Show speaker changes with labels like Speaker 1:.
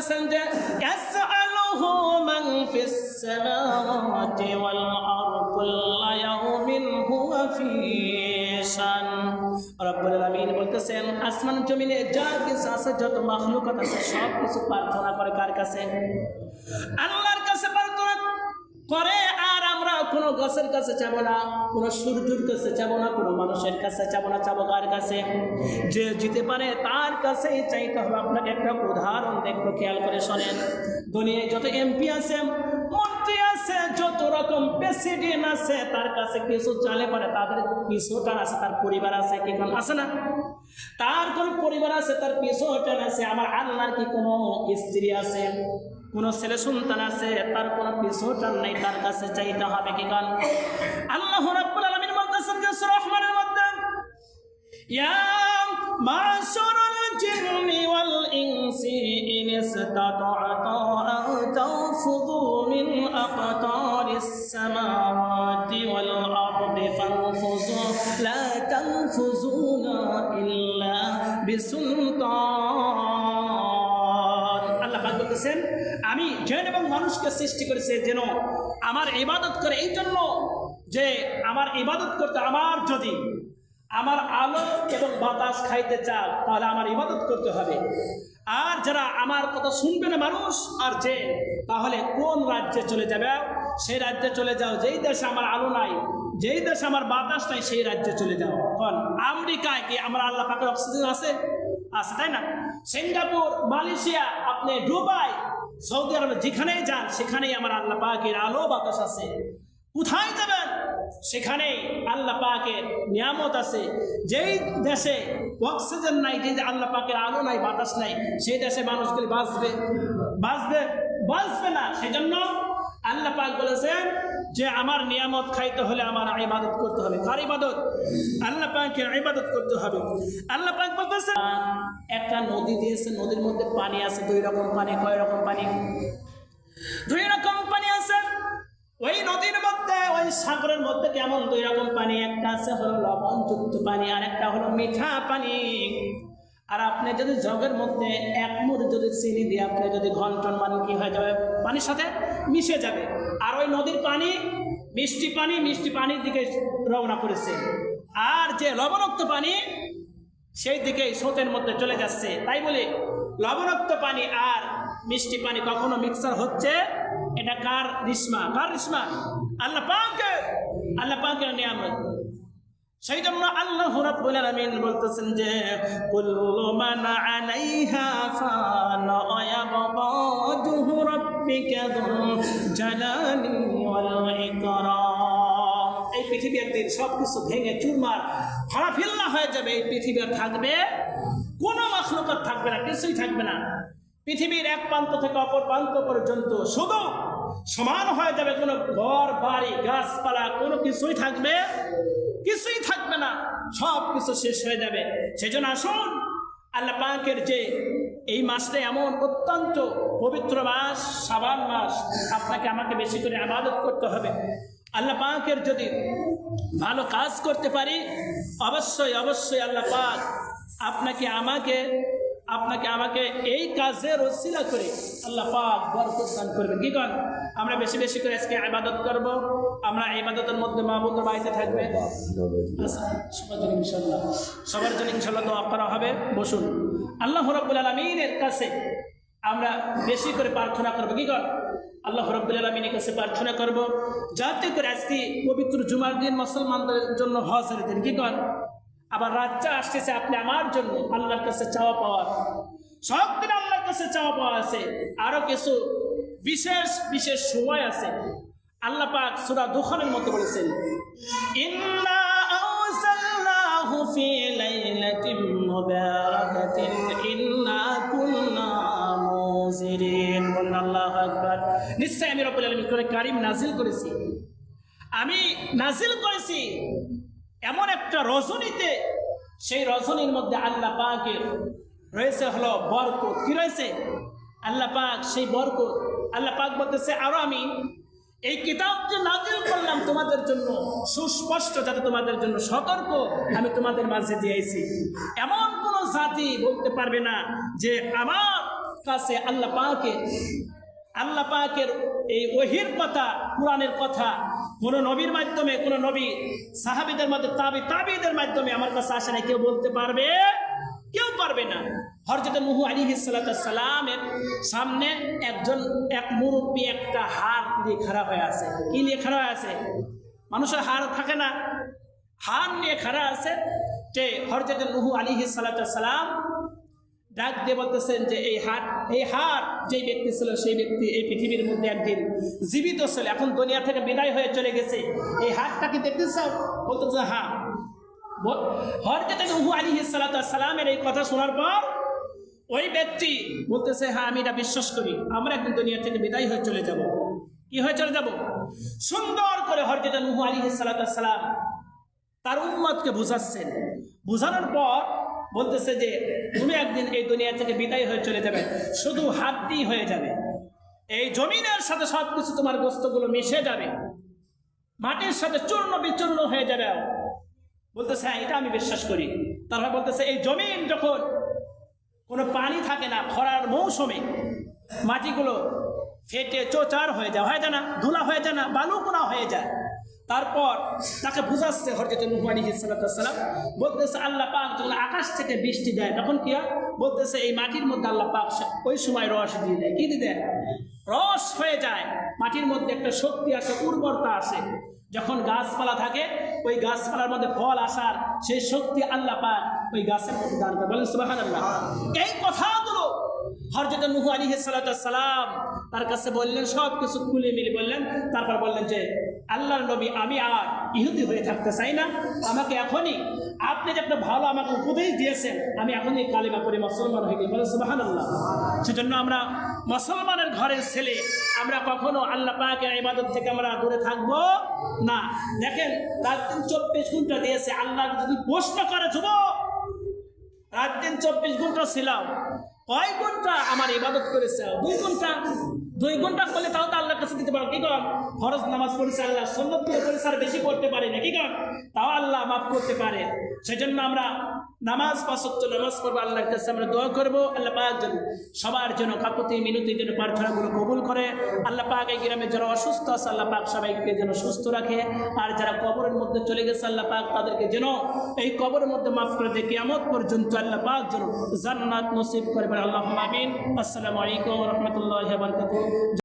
Speaker 1: বলতেছেন যে ইয়াসআলুহু মান ফিস সামাওয়াতি ওয়াল আরদি কুল্লা ইয়াউমিন হুয়া ফি শান রব্বুল আলামিন বলতেছেন, আসমান জমিনে যা কিছু আছে, যত মাখলুকাত আছে সব কিছু প্রার্থনা করে কার কাছে? আল্লাহর কাছে প্রার্থনা করে কোনো গাছের কাছে চাবো না, কোনো সূর্যের কাছে চাবো না, কোনো মানুষের কাছে চাবো না চাবো কার কাছে? যে জিতে পারে তার কাছে চাইতে হবে। আপনাকে একটা উদাহরণ দেখব, খেয়াল করে শোনেন। দুনিয়ায় যত এমপি আছে যত রকম প্রেসিডেন্ট আছে, তার কাছে কিছু চালে পারে তাদের পিছুটান আছে, তার পরিবার আছে, কি আছে না? তার কোন পরিবার আছে, তার পিছুটান আছে, আমার আল্লাহর কি কোনো স্ত্রী আছে, কোন ছেলে সন্তান আছে, তার কোনো পিছুটান নেই, তার কাছে চাইতে হবে কি কারণ? আল্লাহ রাব্বুল আলামিন বলতেছেন যে রহমানের মধ্যে, ইয়া মাশারাল জিন্নি ওয়াল ইনসি ইন আন তানফুযু মিন আকতারিস তানফুযুনা ইল্লা বিসুলতান আল্লাহ পাক বলতেছেন, আমি জেন এবং মানুষকে সৃষ্টি করেছে যেন আমার ইবাদত করে এই জন্য যে আমার ইবাদত করতে আমার যদি আমার আলো এবং বাতাস খাইতে চাও তাহলে আমার ইবাদত করতে হবে। আর যারা আমার কথা শুনবে না মানুষ আর যে, তাহলে কোন রাজ্যে চলে যাবে? সেই রাজ্যে চলে যাও। যেই দেশে আমার আলো নাই, যেই দেশে আমার বাতাস নাই, সেই রাজ্যে চলে যাও। কারণ আমেরিকায় কি আমার আল্লাহ পাকের অক্সিজেন আছে? আছে, তাই না? সিঙ্গাপুর, মালয়েশিয়া, আপনি দুবাই, সৌদি আরবে যেখানেই যান, সেখানেই আমার আল্লাহ পাকের আলো বাতাস আছে। কোথায় যাবেন? সেখানেই আল্লাহ পাকের নিয়ামত আছে। যেই দেশে অক্সিজেন নাই যে আল্লাহ পাকের আলো নাই, বাতাস নাই, সেই দেশে মানুষগুলি বাঁচবে। বাঁচবে বাঁচবে না, সেজন্য আল্লাহ পাক বলেছেন যে আমার নিয়ামত খাইতে হলে আমার ইবাদত করতে হবে। কার ইবাদত? আল্লাহ পাকের ইবাদত করতে হবে। আল্লাহ পাক বলতেছে, একটা নদী দিয়েছে, নদীর মধ্যে পানি আছে, দুই রকম পানি, কয় রকম পানি? দুই রকম পানি আছে। ওই নদীর মধ্যে, ওই সাগরের মধ্যে কেমন দুই রকম পানি? একটা আছে হলো লবণযুক্ত পানি, আর একটা হলো মিঠা পানি। আর আপনি যদি জগের মধ্যে এক মুঠ যদি চিনি দিয়ে আপনি যদি ঘন্টন মানে কি হয়ে যাবে? পানির সাথে? মিশে যাবে। আর ওই নদীর পানি, মিষ্টি পানি, মিষ্টি পানির দিকে রওনা করেছে। আর যে লবণাক্ত পানি, সেই দিকে স্রোতের মধ্যে চলে যাচ্ছে। তাই বলে, লবণাক্ত পানি আর মিষ্টি পানি কখনো মিক্সার হচ্ছে? এটা কার রিসমা কার রিসমা আল্লাহ পাকে আল্লাহ পাকের নিয়ামত। সেই জন্য আল্লাহ রাব্বুল আলামিন বলতেছেন যে, কুল্লু মান আলাইহা ফান এই পৃথিবী একদিন সব কিছু ভেঙে চুরমার ফাড়াফিল্লা হয়ে যাবে। এই পৃথিবী আর থাকবে, কোনো মাখলুকাত থাকবে না, কিছুই থাকবে না। পৃথিবীর এক প্রান্ত থেকে অপর প্রান্ত পর্যন্ত শুধু সমান হয়ে যাবে কোনো ঘর, বাড়ি, গাছপালা, কোনো কিছুই থাকবে কিছুই থাকবে না, সব কিছু শেষ হয়ে যাবে। সেই জন্য আসুন, আল্লাহ পাকের যে এই মাসটা এমন অত্যন্ত পবিত্র মাস, সাবান মাস, আপনাকে আমাকে বেশি করে আবাদত করতে হবে। আল্লাহ পাকের যদি ভালো কাজ করতে পারি, অবশ্যই অবশ্যই আল্লাহ পাক আপনাকে আমাকে আপনাকে আমাকে এই কাজের ওসিলা করে আল্লাহ পাক বরকত দান করবেন। কি কন? আমরা বেশি বেশি করে আজকে ইবাদত করব। আমরা ইবাদতের মধ্যে মাহবুদের বাড়িতে থাকবে। সবার জন্য ইনশাল্লাহ সবার জন্য ইনশাল্লাহ দোয়া করা হবে। বসুন। আল্লাহ রব্বুল আলমিনের কাছে আমরা বেশি করে প্রার্থনা করব। কি কর আল্লাহ রব্বুল আলমিনের কাছে প্রার্থনা করব। যাতে করে আজকে পবিত্র জুমার দিন মুসলমানদের জন্য হজের দিন কি কর আবার রাজ্যা আসতেছে আপনি আমার জন্য, আল্লাহর কাছে চাওয়া পাওয়ার সব দিন আল্লাহর কাছে চাওয়া পাওয়া আছে। আরও কিছু বিশেষ বিশেষ সময় আছে। আল্লাহ পাক সূরা দুখানের মতো বলেছেন নিশ্চয় আমি কারিম নাজিল করেছি। আমি নাজিল করেছি। এমন একটা রজনীতে, সেই রজনীর মধ্যে আল্লাহ পাকের রয়েছে হলো বরকত। কি রয়েছে? আল্লাহ পাক সেই বরকত। আল্লাহ পাক বলতেছে, আরও আমি এই কিতাব যে নাজিল করলাম তোমাদের জন্য, সুস্পষ্ট যাতে তোমাদের জন্য সতর্ক আমি তোমাদের মাঝে দিয়েছি এমন কোন জাতি বলতে পারবে না যে আমার কাছে আল্লাহ পাকের আল্লাহ পাকের এই ওহির কথা, কোরআনের কথা, কোন নবীর মাধ্যমে, কোন নবী সাহাবিদের মধ্যে, তাবি, তাবিদের মাধ্যমে আমার কাছে আসে না কেউ বলতে পারবে? কেউ পারবে না। হরজত মুহু আলী সালামের সামনে একজন, এক মুরব্বী একটা হার নিয়ে খারাপ হয়ে আছে। কি নিয়ে খারাপ হয়ে আছে? মানুষের হার থাকে না। হার নিয়ে খারাপ আছে যে হরজত মুহু আলী সালাম ডাক দিয়ে বলতেছেন যে এই হাট এই হাট যে ব্যক্তি ছিল সেই ব্যক্তি এই পৃথিবীর মধ্যে একদিন জীবিত ছিল, এখন দুনিয়া থেকে বিদায় হয়ে চলে গেছে। এই হাটটা কি দেখতে চাও? বলতেছে হ্যাঁ। হরজত নুহু আলী সালামের এই কথা শোনার পর ওই ব্যক্তি বলতেছে হ্যাঁ আমি এটা বিশ্বাস করি। আমরা একদিন দুনিয়া থেকে বিদায় হয়ে চলে যাব। কি হয়ে চলে যাব? সুন্দর করে হরজত নুহু আলী সালাম তার উম্মতকে বুঝাচ্ছেন। বুঝানোর পর বলতেছে যে, তুমি একদিন এই দুনিয়া থেকে বিদায় হয়ে চলে যাবে, শুধু হাত দিয়ে হয়ে যাবে। এই জমিনের সাথে সব কিছু তোমার গোস্তগুলো মিশে যাবে। মাটির সাথে চূর্ণ বিচূর্ণ হয়ে যাবে। বলতেছে হ্যাঁ এটা আমি বিশ্বাস করি। তারপর বলতেছে, এই জমিন যখন কোনো পানি থাকে না, খরার মৌসুমে, মাটিগুলো ফেটে চোচার হয়ে যায়, হয় যায় না, ধুলা হয়ে যায় না বালুকোনা হয়ে যায়। তারপর তাকে বুঝাচ্ছে হরজত নুহু সালাম, বলতেছে আল্লাহ পাক যখন আকাশ থেকে বৃষ্টি দেয়, তখন কি হয়? বলতেছে এই মাটির মধ্যে আল্লাহ পাক ওই সময় রস দিয়ে দেয়। কি দিয়ে দেয়? রস হয়ে যায়। মাটির মধ্যে একটা শক্তি আসে, উর্বরতা আসে। যখন গাছপালা থাকে, ওই গাছপালার মধ্যে ফল আসার সেই শক্তি আল্লাহ পাক ওই গাছের মধ্যে দান করে। বলেন সুবাহ আল্লাহ এই কথাগুলো হরজত নুহু আলী সালাম তার কাছে বললেন, সব কিছু খুলে মিলে বললেন, তারপর বললেন যে, আল্লাহর নবী আমি আর ইহুদি হয়ে থাকতে চাই না, আমাকে এখনই আপনি যে একটা ভালো আমাকে উপদেশ দিয়েছেন, আমি এখনই কালিমা করে মুসলমান হয়ে গেলাম। সুবাহান আল্লাহ সেজন্য আমরা মুসলমানের ঘরের ছেলে, আমরা কখনো আল্লাহ পাকের ইবাদত থেকে আমরা দূরে থাকব না। দেখেন, রাত দিন চব্বিশ ঘণ্টা দিয়েছে, আল্লাহ যদি প্রশ্ন করে, যুবক, রাত দিন চব্বিশ ঘণ্টা ছিলাম কয় ঘণ্টা আমার ইবাদত করেছে? দুই ঘণ্টা। দুই ঘণ্টা করলে তাও তো আল্লাহর কাছে দিতে পারো, কি ফরজ নামাজ পড়েছে আল্লাহ সন্ন্যত পড়েছে আর বেশি না, কি তাও আল্লাহ মাফ করতে পারে। সেজন্য আমরা নামাজ নামাজ পড়ব, আল্লাহর কাছে আমরা দোয়া করব। আল্লাহ পাক যেন সবার জন্য কাকুতি মিনতি যেন প্রার্থনাগুলো কবুল করে। আল্লাহ পাক এই গ্রামে যারা অসুস্থ আছে, আল্লাহ পাক সবাইকে যেন সুস্থ রাখে। আর যারা কবরের মধ্যে চলে গেছে, আল্লাহ পাক তাদেরকে যেন এই কবরের মধ্যে মাফ করে দিয়ে। কিয়ামত পর্যন্ত আল্লাহ পাক যেন জান্নাত নসিব করে আল্লাহ আসসালামু আলাইকুম রহমতুল্লাহ